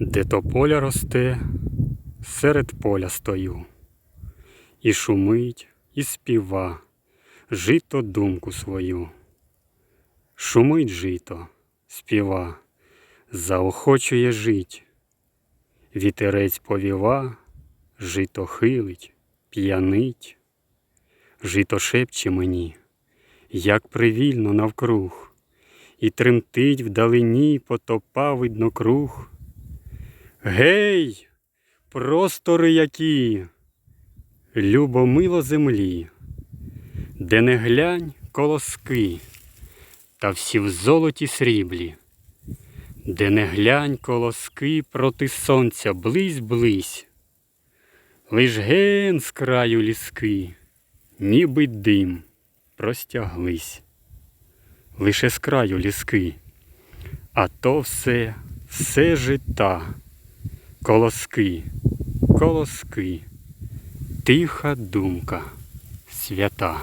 Де тополя росте, серед поля стою, і шумить, і співа, жито думку свою. Шумить жито, співа, заохочує жить. Вітерець повіва, жито хилить, п'янить. Жито шепче мені, як привільно навкруг, і тремтить вдалині потопа видно круг. Гей, простори які, любомило землі, де не глянь колоски, та всі в золоті сріблі, де не глянь колоски проти сонця близь-близь, лиш ген з краю ліски, ніби дим простяглись, лише з краю ліски, а то все, все жита. Колоски, колоски, тиха думка свята.